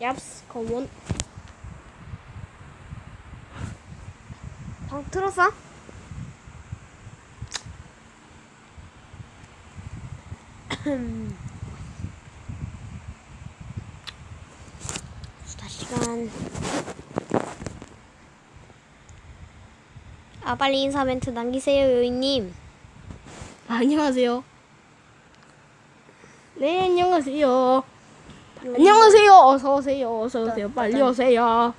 얍스 검은 방 틀었어? 수다 시간 아 빨리 인사 멘트 남기세요 요이님 안녕하세요. 네, 안녕하세요. 안녕하세요. 어서 오세요. 어서 오세요. 빨리 오세요.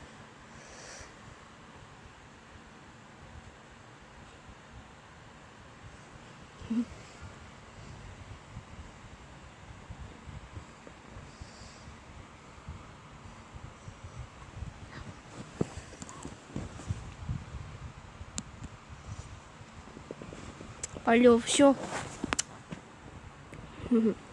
빨리 오십시오.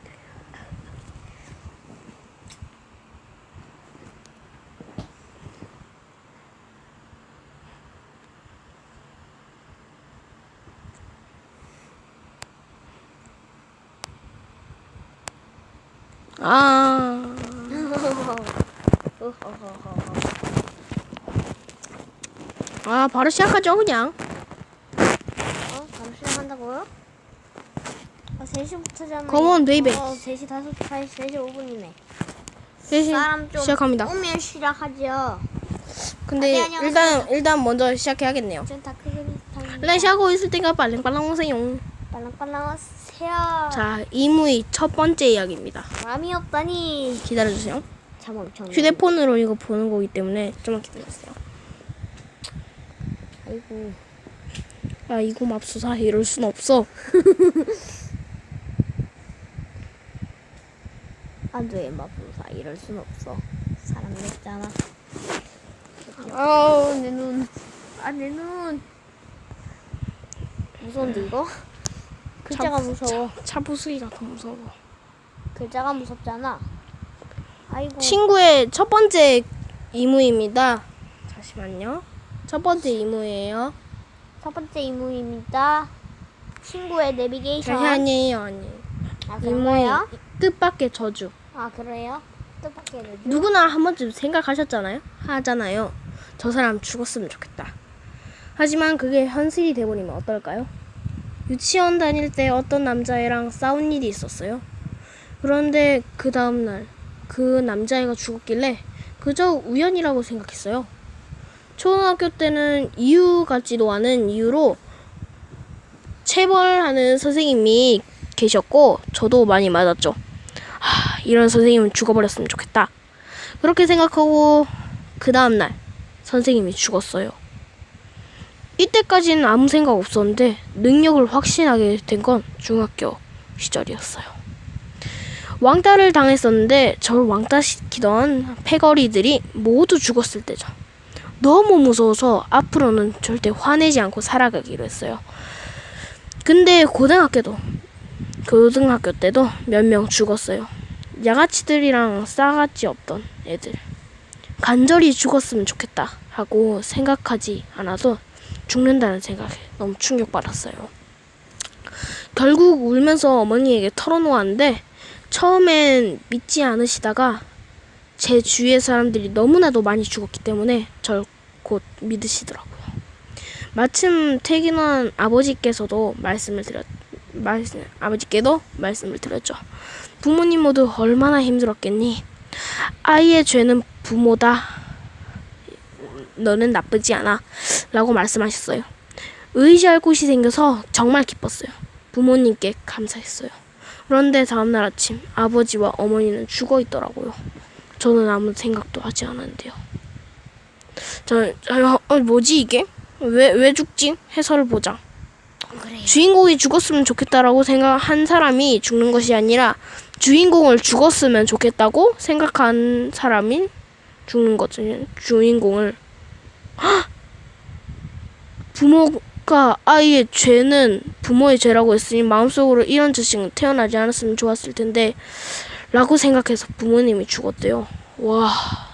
아, 아 바로 시작하죠 그냥. 어? 바로 시작한다고요? 아 3시부터잖아요 Come on, baby. 어 3시 5시 4시 3시 5분이네 셋이 사람 좀 시작합니다. 오면 시작하죠 근데 네, 안녕하세요. 일단 일단 먼저 시작해야겠네요. 전다 일단 시작하고 있을 때가 빨랑빨랑 오세요. 빨랑빨랑 하세요 자, 이무의 첫 번째 이야기입니다. 마음이 없다니 기다려주세요. 엄청 휴대폰으로 이거 보는 거기 때문에 좀만 기다려주세요. 아이고 아, 이거 맙소사 이럴 순 없어. 안돼 마부사 이럴 순 없어 사람 냈잖아 아우, 아내눈 아 내 눈 무서운데 이거? 글자가 무서워 차 부수기가 더 무서워. 글자가 무섭잖아 아이고 친구의 첫 번째 이무입니다. 잠시만요. 첫 번째 이무예요. 첫 번째 이무입니다 친구의 내비게이션 아니, 아니에요, 아니에요. 아 그런가요? 뜻밖의 저주. 아 그래요? 뜻밖의 내비 누구나 한 번쯤 생각하셨잖아요? 하잖아요. 저 사람 죽었으면 좋겠다. 하지만 그게 현실이 돼버리면 어떨까요? 유치원 다닐 때 어떤 남자애랑 싸운 일이 있었어요. 그런데 그 다음날 그 남자애가 죽었길래 그저 우연이라고 생각했어요. 초등학교 때는 이유 같지도 않은 이유로 체벌하는 선생님이 계셨고 저도 많이 맞았죠. 하, 이런 선생님은 죽어버렸으면 좋겠다. 그렇게 생각하고 그 다음날 선생님이 죽었어요. 이때까지는 아무 생각 없었는데 능력을 확신하게 된 건 중학교 시절이었어요. 왕따를 당했었는데 저를 왕따시키던 패거리들이 모두 죽었을 때죠. 너무 무서워서 앞으로는 절대 화내지 않고 살아가기로 했어요. 근데 고등학교도 고등학교 때도 몇 명 죽었어요. 양아치들이랑 싸가지 없던 애들. 간절히 죽었으면 좋겠다 하고 생각하지 않아도 죽는다는 생각에 너무 충격받았어요. 결국 울면서 어머니에게 털어놓았는데 처음엔 믿지 않으시다가 제 주위의 사람들이 너무나도 많이 죽었기 때문에 절 곧 믿으시더라고요. 마침 퇴근한 아버지께서도 말씀을 드렸 말씀 아버지께도 말씀을 드렸죠. 부모님 모두 얼마나 힘들었겠니? 아이의 죄는 부모다. 너는 나쁘지 않아. 라고 말씀하셨어요. 의지할 곳이 생겨서 정말 기뻤어요. 부모님께 감사했어요. 그런데 다음날 아침 아버지와 어머니는 죽어 있더라고요. 저는 아무 생각도 하지 않았는데요. 저, 저 어, 뭐지 이게? 왜, 왜 죽지? 해설을 보자. 그래 주인공이 죽었으면 좋겠다라고 생각한 사람이 죽는 것이 아니라 주인공을 죽었으면 좋겠다고 생각한 사람이 죽는 거죠. 주인공을 헉! 부모가 아이의 죄는 부모의 죄라고 했으니 마음속으로 이런 자식은 태어나지 않았으면 좋았을 텐데 라고 생각해서 부모님이 죽었대요. 와.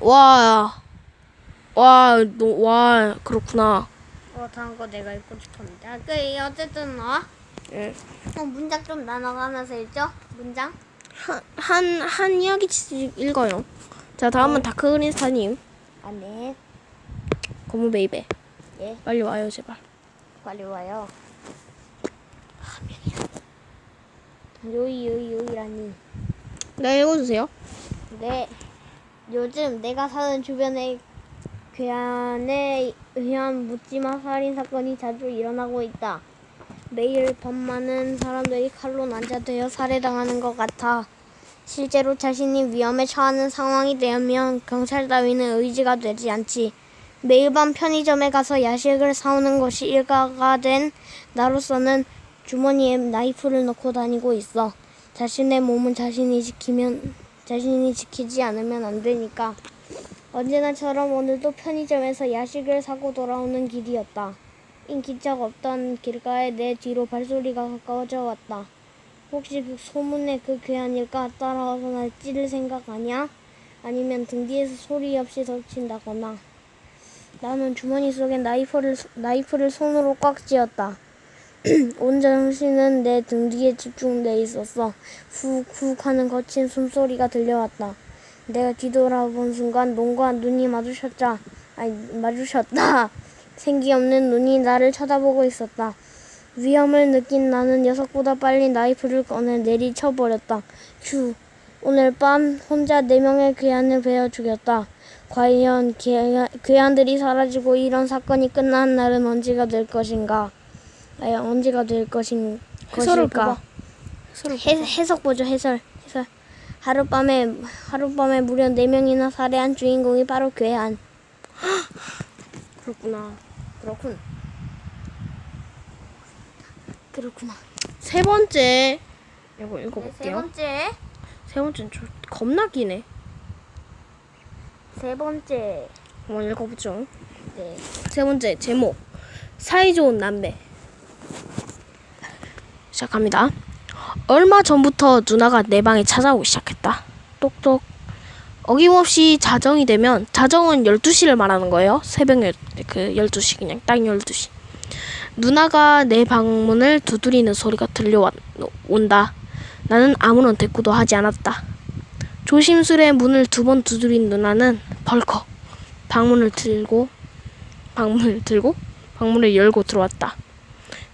와. 와, 너, 와, 그렇구나. 어 다음 거 내가 읽고 싶었는데 아, 그 어쨌든 어? 예. 어 문장 좀 나눠가면서 읽죠 문장 한, 한, 한 이야기씩 읽어요. 자, 다음은 다크 그린스타님. 아, 네. 고무 베이베. 예. 빨리 와요, 제발. 빨리 와요. 요이 요이 요이라니. 네, 읽어주세요. 네. 요즘 내가 사는 주변에 괴한에 의한 묻지마 살인 사건이 자주 일어나고 있다. 매일 밤 많은 사람들이 칼로 난자되어 살해당하는 것 같아. 실제로 자신이 위험에 처하는 상황이 되면 경찰 따위는 의지가 되지 않지. 매일 밤 편의점에 가서 야식을 사오는 것이 일과가 된 나로서는 주머니에 나이프를 넣고 다니고 있어. 자신의 몸은 자신이 지키면 자신이 지키지 않으면 안 되니까. 언제나처럼 오늘도 편의점에서 야식을 사고 돌아오는 길이었다. 인기척 없던 길가에 내 뒤로 발소리가 가까워져 왔다. 혹시 그 소문의 그 괴한일까 따라와서 날 찌를 생각 아니야? 아니면 등 뒤에서 소리 없이 덮친다거나. 나는 주머니 속에 나이프를, 나이프를 손으로 꽉 쥐었다. 온 정신은 내 등 뒤에 집중돼 있었어. 훅훅 하는 거친 숨소리가 들려왔다. 내가 뒤돌아본 순간 눈과 눈이 마주쳤자, 아니, 마주쳤다. 생기 없는 눈이 나를 쳐다보고 있었다. 위험을 느낀 나는 녀석보다 빨리 나이프를 꺼내 내리쳐버렸다. 휴. 오늘 밤 혼자 네 명의 괴한을 베어 죽였다. 과연 괴, 괴한들이 사라지고 이런 사건이 끝난 날은 언제가 될 것인가? 아니, 언제가 될 것인 해설을 것일까? 봐봐. 해설을 해, 해석 보죠 해설 해설 하룻밤에 하룻밤에 무려 네 명이나 살해한 주인공이 바로 괴한 그렇구나. 그렇군 그렇구나 세 번째. 이거 네, 세 읽어볼게요. 번째 세 번째는 좀 겁나 기네. 세 번째 한번 읽어보죠. 네 세 번째 제목 사이좋은 남매 시작합니다. 얼마 전부터 누나가 내 방에 찾아오기 시작했다. 똑똑. 어김없이 자정이 되면 자정은 12시를 말하는 거예요. 새벽 열, 그 12시 그냥 딱 12시. 누나가 내 방문을 두드리는 소리가 들려온다. 나는 아무런 대꾸도 하지 않았다. 조심스레 문을 두 번 두드린 누나는 벌컥 방문을 들고 방문을 들고 방문을 열고 들어왔다.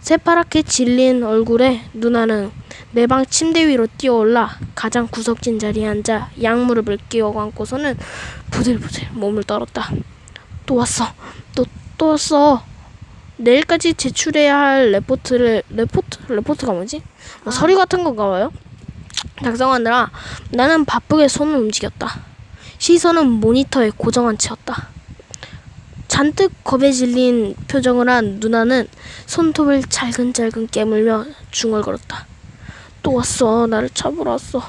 새파랗게 질린 얼굴에 누나는 내 방 침대 위로 뛰어올라 가장 구석진 자리에 앉아 양무릎을 끼워 안고서는 부들부들 몸을 떨었다. 또 왔어. 또, 또 왔어. 내일까지 제출해야 할 레포트를 레포트 레포트가 뭐지? 뭐 서류 같은 건가 봐요. 작성하느라 나는 바쁘게 손을 움직였다. 시선은 모니터에 고정한 채였다. 잔뜩 겁에 질린 표정을 한 누나는 손톱을 잘근잘근 깨물며 중얼거렸다. 또 왔어. 나를 잡으러 왔어.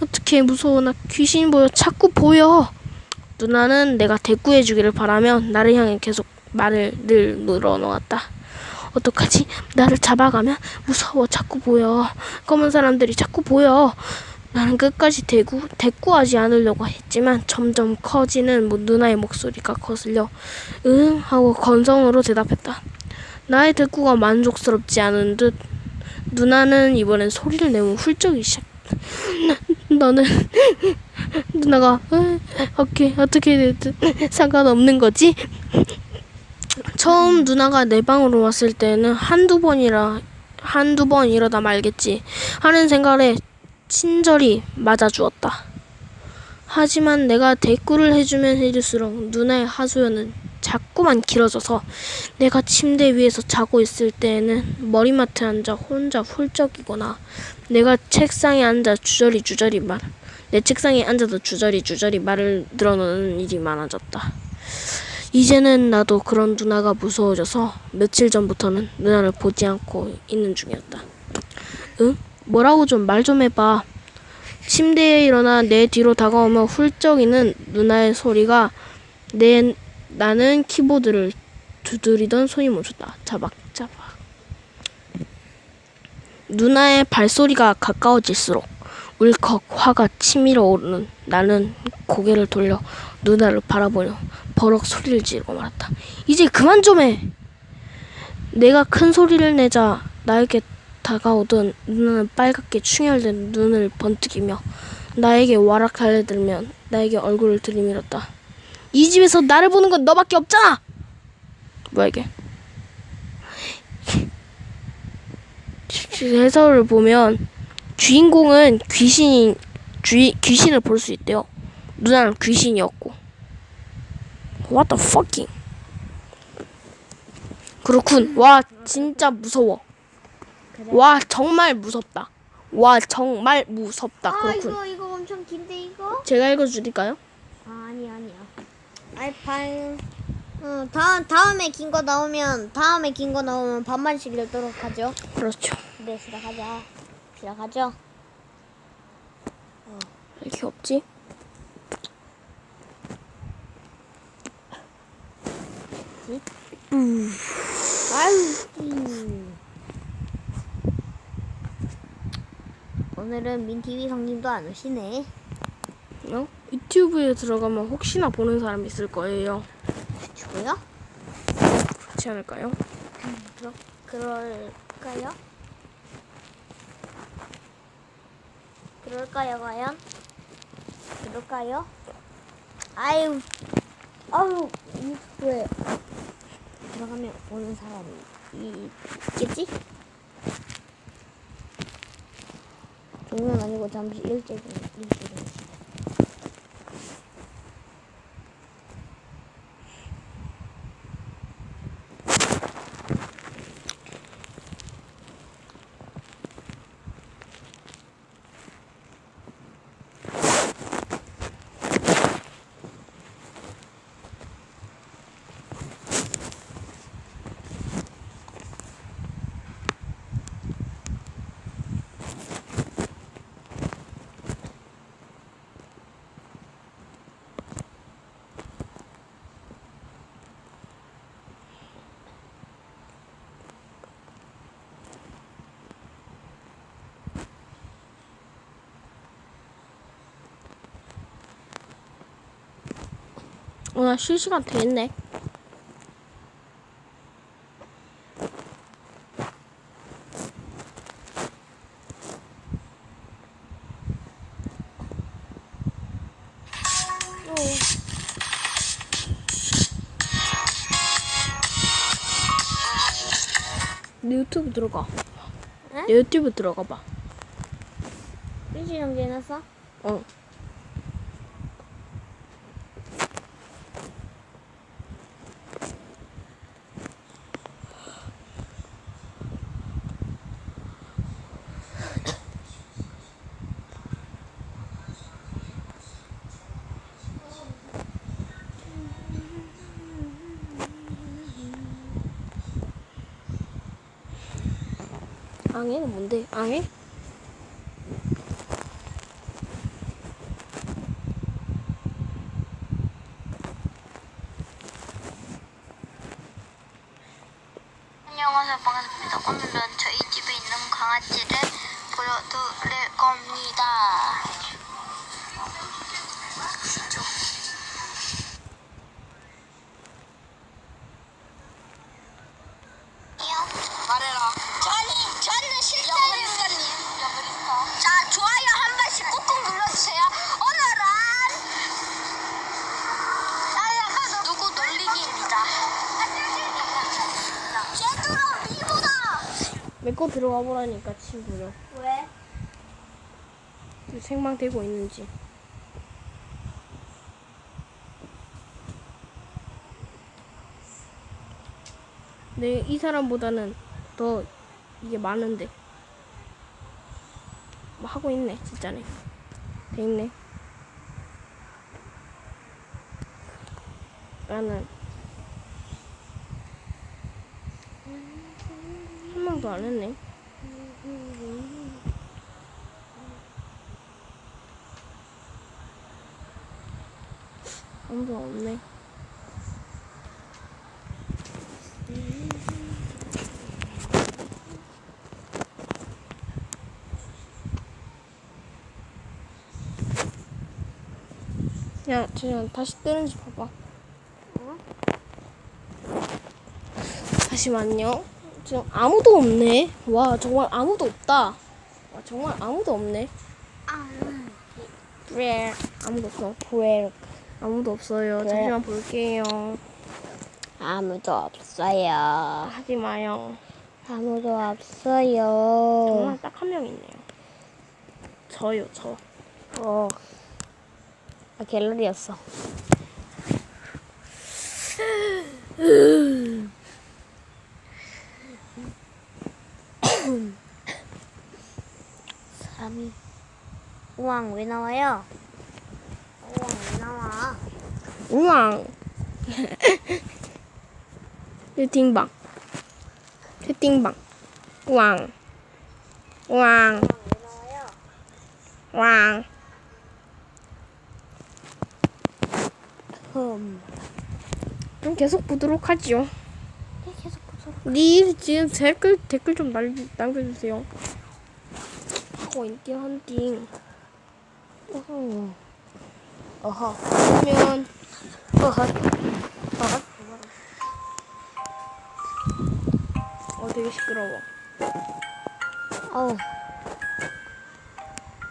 어떻게 무서워. 나 귀신 보여. 자꾸 보여. 누나는 내가 대꾸해주기를 바라며 나를 향해 계속 말을 늘 늘어놓았다. 어떡하지? 나를 잡아가면 무서워. 자꾸 보여. 검은 사람들이 자꾸 보여. 나는 끝까지 대구, 대꾸하지 않으려고 했지만 점점 커지는 뭐 누나의 목소리가 거슬려 응 하고 건성으로 대답했다. 나의 대꾸가 만족스럽지 않은 듯 누나는 이번엔 소리를 내며 훌쩍이 시작. 너는 누나가 어떻게 됐든 상관없는 거지. 처음 누나가 내 방으로 왔을 때는 한두 번이라 한두 번 이러다 말겠지 하는 생각에 친절히 맞아주었다. 하지만 내가 대꾸를 해주면 해줄수록 누나의 하소연은 자꾸만 길어져서 내가 침대 위에서 자고 있을 때에는 머리맡에 앉아 혼자 훌쩍이거나 내가 책상에 앉아 주저리 주저리 말, 내 책상에 앉아서 주저리 주저리 말을 늘어놓는 일이 많아졌다. 이제는 나도 그런 누나가 무서워져서 며칠 전부터는 누나를 보지 않고 있는 중이었다. 응? 뭐라고 좀말좀 해봐. 침대에 일어나 내 뒤로 다가오며 훌쩍이는 누나의 소리가 내 나는 키보드를 두드리던 손이 멈췄다. 자박자박. 누나의 발소리가 가까워질수록 울컥 화가 치밀어 오르는 나는 고개를 돌려 누나를 바라보며 버럭 소리를 지르고 말았다. 이제 그만 좀 해. 내가 큰 소리를 내자 나에게 다가오던 누나는 빨갛게 충혈된 눈을 번뜩이며 나에게 와락 달려들면 나에게 얼굴을 들이밀었다. 이 집에서 나를 보는 건 너밖에 없잖아. 뭐야 이게? 해설을 보면 주인공은 귀신 쥐, 귀신을 볼 수 있대요. 누나는 귀신이었고. What the fucking? 그렇군. 와 진짜 무서워. 그래? 와 정말 무섭다. 와 정말 무섭다. 아 그렇군. 이거 이거 엄청 긴데 이거? 제가 읽어드릴까요? 아 아니 아니야. 반. 어 다음 다음에 긴 거 나오면 다음에 긴 거 나오면 반만씩 읽도록 하죠. 그렇죠. 네 시작하자. 시작하죠. 왜 이렇게 없지? 아유. 음. 오늘은 민티비 성님도 안 오시네. 어? 유튜브에 들어가면 혹시나 보는 사람 있을 거예요. 주고요? 그렇지 않을까요? 그러, 그럴까요? 그럴까요, 과연? 그럴까요? 아유, 아유, 유튜브에 들어가면 오는 사람이 있겠지? 종면 아니고 잠시 일찍, 일찍. 어, 나 실시간 돼 있네. 내 유튜브 들어가. 응? 내 유튜브 들어가 봐. 일찍 정지해놨어? 어. 앙해는 뭔데? 앙해? 내 거 들어가 보라니까 친구요. 왜? 생방되고 있는지. 내 이 사람보다는 더 이게 많은데. 뭐 하고 있네, 진짜네. 돼 있네. 나는 한 명도 안 했네. 아무도 없네. 야, 그냥 다시 뜨는지 봐봐. 어? 잠시만요. 지금 아무도 없네. 와 정말 아무도 없다. 와 정말 아무도 없네. 아무도 없어. 왜 아무도 없어요. 그래. 잠시만 볼게요. 아무도 없어요. 하지 마요. 아무도 없어요. 정말 딱 한 명 있네요. 저요 저. 어. 아, 갤러리였어. 사람이 우왕 왜 나와요? 우왕 왜 나와? 우왕. 채팅방. 채팅방. 우왕. 우왕. 우왕. 흠. 그럼 계속 보도록 하죠. 네, 계속 보도록. 니 지금 댓글 댓글 좀 날, 남겨주세요. 하고 인기 헌팅. 어허. 어허. 그러면 어허. 어허. 어 되게 시끄러워. 어우.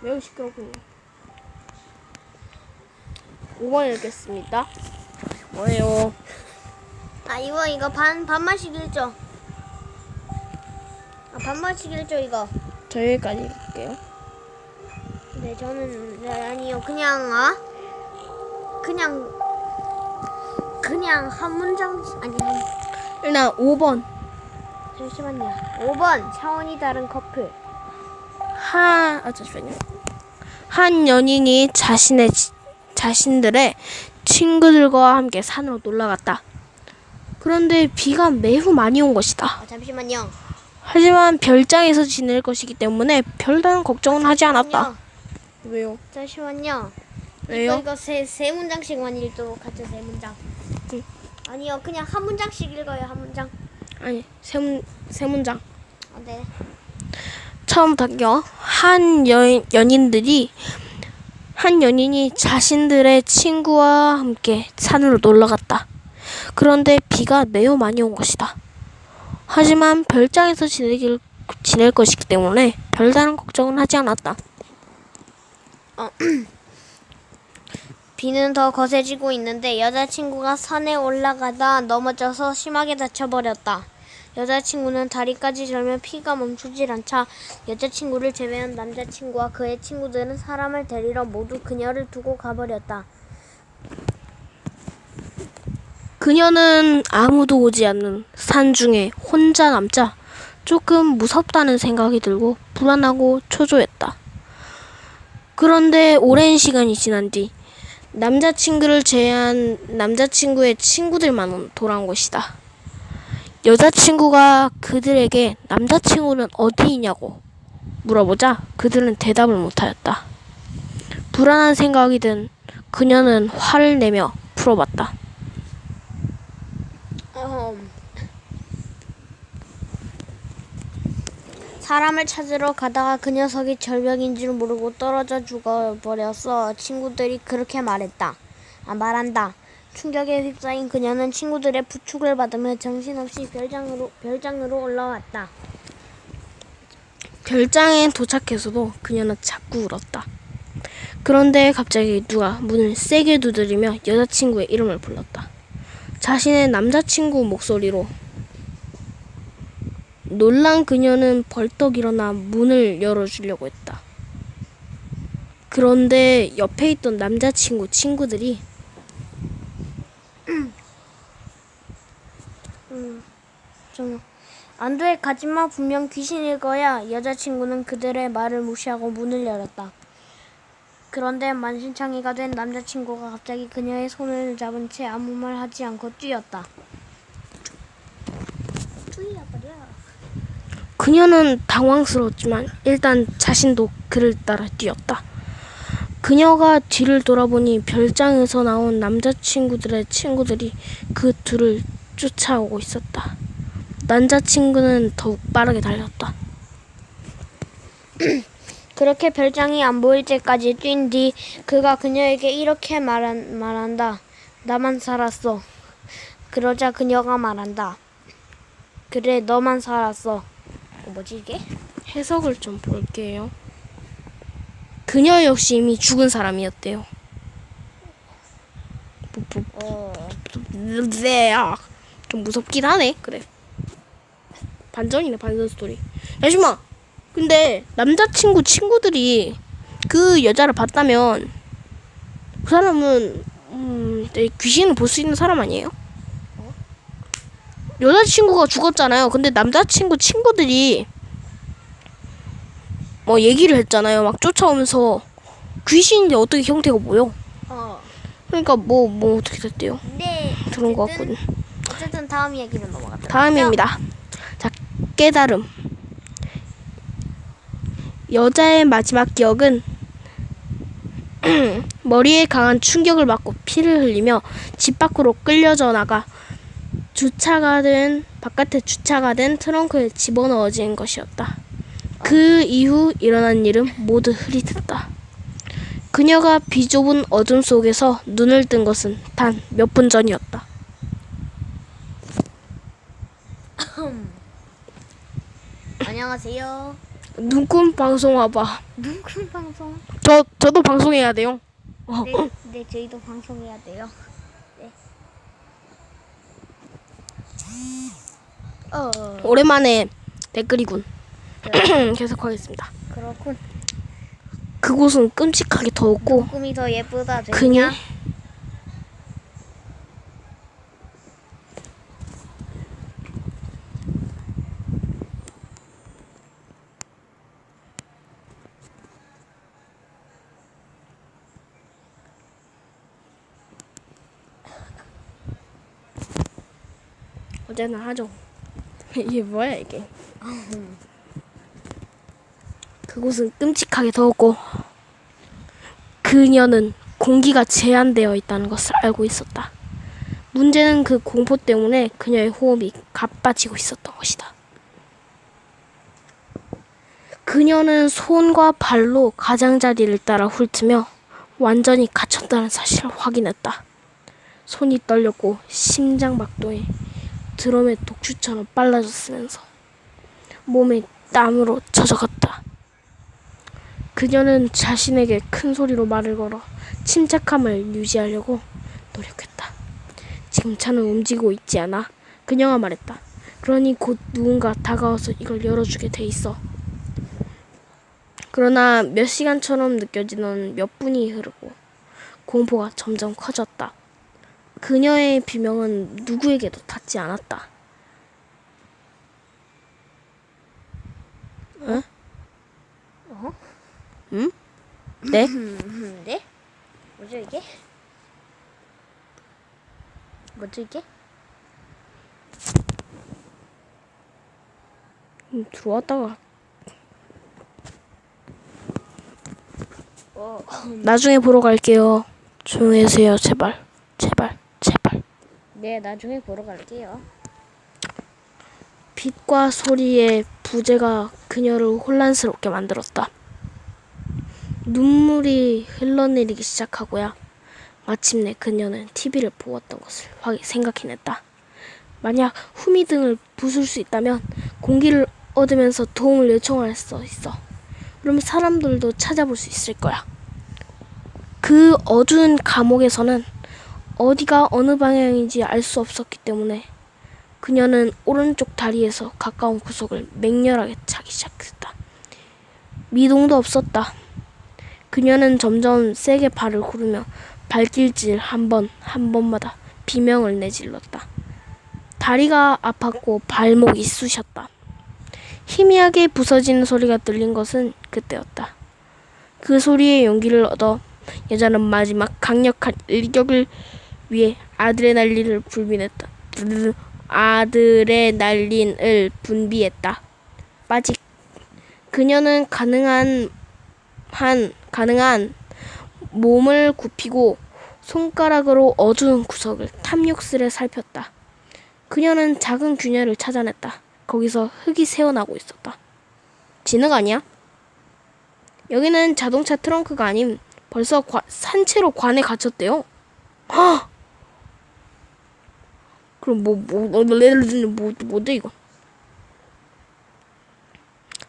매우 시끄럽군요. 5번 읽겠습니다. 뭐예요? 아 이거 이거 반 반만씩 읽죠. 아 반만씩 읽죠 이거. 저기까지 읽을게요. 네 저는 네, 아니요 그냥 아 그냥 그냥 한 문장 아니 한- 일단 5번. 잠시만요. 5번 차원이 다른 커플. 한, 아, 잠시만요. 한 연인이 자신의, 지- 자신들의 친구들과 함께 산으로 놀러 갔다. 그런데 비가 매우 많이 온 것이다. 아 잠시만요. 하지만 별장에서 지낼 것이기 때문에 별다른 걱정은 하지 않았다. 잠시만요. 왜요? 잠시만요. 이거 왜요? 이거 세, 세 문장씩만 읽도록 하죠 세 문장. 응. 아니요 그냥 한 문장씩 읽어요 한 문장. 아니, 세, 문, 세 문장. 아, 네. 처음부터 할게요. 한 연, 연인들이 한 연인이 자신들의 친구와 함께 산으로 놀러 갔다. 그런데 비가 매우 많이 온 것이다. 하지만 별장에서 지내길, 지낼 것이기 때문에 별다른 걱정은 하지 않았다. 비는 더 거세지고 있는데 여자친구가 산에 올라가다 넘어져서 심하게 다쳐버렸다. 여자친구는 다리까지 절면 피가 멈추질 않자 여자친구를 제외한 남자친구와 그의 친구들은 사람을 데리러 모두 그녀를 두고 가버렸다. 그녀는 아무도 오지 않는 산 중에 혼자 남자 조금 무섭다는 생각이 들고 불안하고 초조했다. 그런데 오랜 시간이 지난 뒤 남자친구를 제외한 남자친구의 친구들만 돌아온 것이다. 여자친구가 그들에게 남자친구는 어디 있냐고 물어보자 그들은 대답을 못하였다. 불안한 생각이 든 그녀는 화를 내며 풀어봤다. 어흠. 사람을 찾으러 가다가 그 녀석이 절벽인 줄 모르고 떨어져 죽어버렸어. 친구들이 그렇게 말했다. 아, 말한다. 충격에 휩싸인 그녀는 친구들의 부축을 받으며 정신없이 별장으로, 별장으로 올라왔다. 별장에 도착해서도 그녀는 자꾸 울었다. 그런데 갑자기 누가 문을 세게 두드리며 여자친구의 이름을 불렀다. 자신의 남자친구 목소리로 놀란 그녀는 벌떡 일어나 문을 열어주려고 했다. 그런데 옆에 있던 남자친구 친구들이 좀, 안 돼, 가지마. 분명 귀신일 거야. 여자친구는 그들의 말을 무시하고 문을 열었다. 그런데 만신창이가 된 남자친구가 갑자기 그녀의 손을 잡은 채 아무 말 하지 않고 뛰었다. 뛰어버려. 그녀는 당황스러웠지만 일단 자신도 그를 따라 뛰었다. 그녀가 뒤를 돌아보니 별장에서 나온 남자친구들의 친구들이 그 둘을 쫓아오고 있었다. 남자친구는 더욱 빠르게 달렸다. 그렇게 별장이 안 보일 때까지 뛴 뒤 그가 그녀에게 이렇게 말한, 말한다. 나만 살았어. 그러자 그녀가 말한다. 그래 너만 살았어. 어, 뭐지 이게? 해석을 좀 볼게요. 그녀 역시 이미 죽은 사람이었대요. 뭐, 뭐, 어. 네, 아, 좀 무섭긴 하네. 그래. 반전이네 반전 스토리. 잠시만. 근데 남자친구 친구들이 그 여자를 봤다면 그 사람은 음, 네, 귀신을 볼 수 있는 사람 아니에요? 여자친구가 죽었잖아요. 근데 남자친구 친구들이 뭐 얘기를 했잖아요. 막 쫓아오면서 귀신인데 어떻게 형태가 보여? 어. 그러니까 뭐 뭐 어떻게 됐대요? 네. 그런 거 어쨌든- 같거든. 어쨌든 다음 이야기로 넘어가도록. 다음입니다. 자, 깨달음. 여자의 마지막 기억은 머리에 강한 충격을 받고 피를 흘리며 집 밖으로 끌려져 나가 주차가 된 바깥에 주차가 된 트렁크에 집어넣어진 것이었다. 그 이후 일어난 일은 모두 흐릿했다. 그녀가 비좁은 어둠 속에서 눈을 뜬 것은 단 몇 분 전이었다. 안녕하세요. 눈금 방송 와봐. 눈금 방송. 저 저도 방송해야 돼요. 어. 네, 네 저희도 방송해야 돼요. 네. 어 오랜만에 댓글이군. 계속하겠습니다. 그렇군. 그곳은 끔찍하게 더웠고 꿈이 더 예쁘다. 그녀 어제는 하죠. 이게 뭐야 이게? 그곳은 끔찍하게 더웠고 그녀는 공기가 제한되어 있다는 것을 알고 있었다. 문제는 그 공포 때문에 그녀의 호흡이 가빠지고 있었던 것이다. 그녀는 손과 발로 가장자리를 따라 훑으며 완전히 갇혔다는 사실을 확인했다. 손이 떨렸고 심장박동이 드럼의 독주처럼 빨라졌으면서 몸에 땀으로 젖어갔다. 그녀는 자신에게 큰 소리로 말을 걸어 침착함을 유지하려고 노력했다. 지금 차는 움직이고 있지 않아. 그녀가 말했다. 그러니 곧 누군가 다가와서 이걸 열어주게 돼 있어. 그러나 몇 시간처럼 느껴지던 몇 분이 흐르고 공포가 점점 커졌다. 그녀의 비명은 누구에게도 닿지 않았다. 응? 어? 응? 네? 음, 네? 뭐죠 이게? 뭐죠 이게? 음, 들어왔다가 어, 나중에 보러 갈게요. 조용히 해주세요. 제발, 제발. 네 나중에 보러 갈게요. 빛과 소리의 부재가 그녀를 혼란스럽게 만들었다. 눈물이 흘러내리기 시작하고야 마침내 그녀는 TV를 보았던 것을 확 생각해냈다. 만약 후미 등을 부술 수 있다면 공기를 얻으면서 도움을 요청할 수 있어. 그러면 사람들도 찾아볼 수 있을 거야. 그 어두운 감옥에서는 어디가 어느 방향인지 알 수 없었기 때문에 그녀는 오른쪽 다리에서 가까운 구석을 맹렬하게 차기 시작했다. 미동도 없었다. 그녀는 점점 세게 발을 구르며 발길질 한 번, 한 번마다 비명을 내질렀다. 다리가 아팠고 발목이 쑤셨다. 희미하게 부서지는 소리가 들린 것은 그때였다. 그 소리에 용기를 얻어 여자는 마지막 강력한 일격을 위해 아드레날린을 분비했다. 아드레날린을 분비했다. 빠직. 그녀는 가능한 한 가능한 몸을 굽히고 손가락으로 어두운 구석을 탐욕스레 살폈다. 그녀는 작은 균열을 찾아냈다. 거기서 흙이 새어나고 있었다. 진흙 아니야? 여기는 자동차 트렁크가 아님 벌써 과- 산채로 관에 갇혔대요. 헉! 그럼 뭐, 뭐, 뭐, 뭐, 뭐, 뭔데 이거?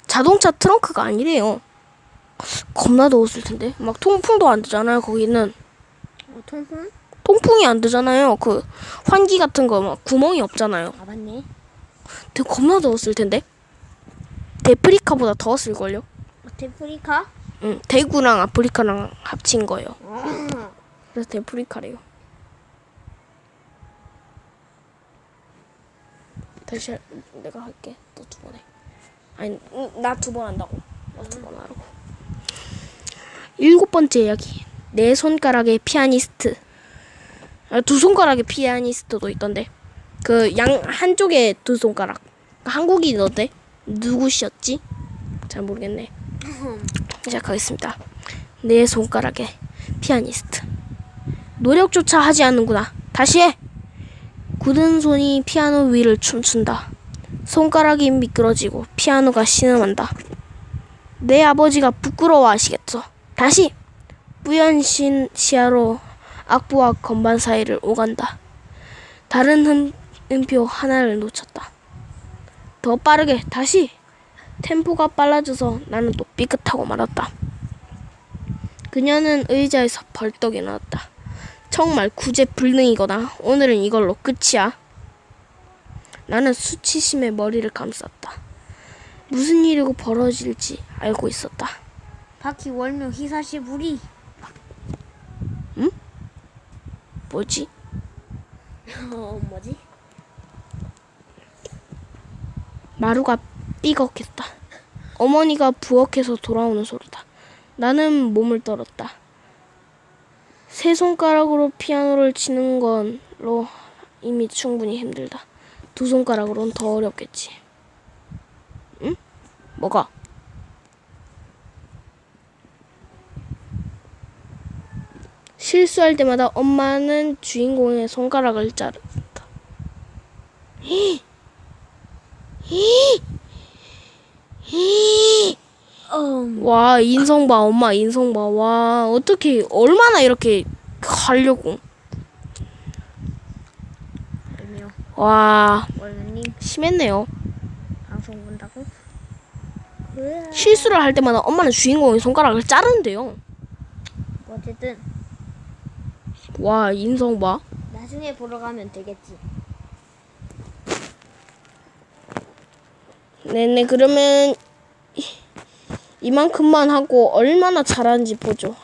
자동차 트렁크가 아니래요. 겁나 더웠을 텐데. 막 통풍도 안 되잖아요. 거기는 어, 통풍? 통풍이 안 되잖아요. 그 환기 같은 거 막 구멍이 없잖아요. 아 맞네. 되게 겁나 더웠을 텐데. 데프리카보다 더웠을 걸요. 어, 데프리카? 응, 대구랑 아프리카랑 합친 거예요. 어. 그래서 데프리카래요. 다시 할- 내가 할게. 너 두 번 해. 아니, 나 두 번 한다고. 나 두 번 하라고. 일곱 번째 이야기. 내 손가락의 피아니스트. 아, 두 손가락의 피아니스트도 있던데. 그 양 한쪽에 두 손가락. 한국인어때 누구셨지? 잘 모르겠네. 시작하겠습니다. 내 손가락의 피아니스트. 노력조차 하지 않는구나. 다시 해. 굳은 손이 피아노 위를 춤춘다. 손가락이 미끄러지고 피아노가 신음한다. 내 아버지가 부끄러워하시겠어. 다시 뿌연 신 시야로 악보와 건반 사이를 오간다. 다른 흠, 음표 하나를 놓쳤다. 더 빠르게 다시 템포가 빨라져서 나는 또 삐끗하고 말았다. 그녀는 의자에서 벌떡 일어났다. 정말 구제불능이거나 오늘은 이걸로 끝이야. 나는 수치심에 머리를 감쌌다. 무슨 일이고 벌어질지 알고 있었다. 바퀴 월묘 희사시 부리. 뭐지? 어 뭐지? 마루가 삐걱했다. 어머니가 부엌에서 돌아오는 소리다. 나는 몸을 떨었다. 세 손가락으로 피아노를 치는 건로 이미 충분히 힘들다. 두 손가락으로는 더 어렵겠지. 응? 뭐가? 실수할 때마다 엄마는 주인공의 손가락을 자른다. 음. 와 인성 봐 엄마 인성 봐와 어떻게 얼마나 이렇게 월묘 와 심했네요. 방송 본다고? 그래. 실수를 할 때마다 엄마는 주인공의 손가락을 자른대요. 뭐 어쨌든. 와 인성 봐. 나중에 보러 가면 되겠지. 네네 그러면 이- 이만큼만 하고 얼마나 잘하는지 보죠.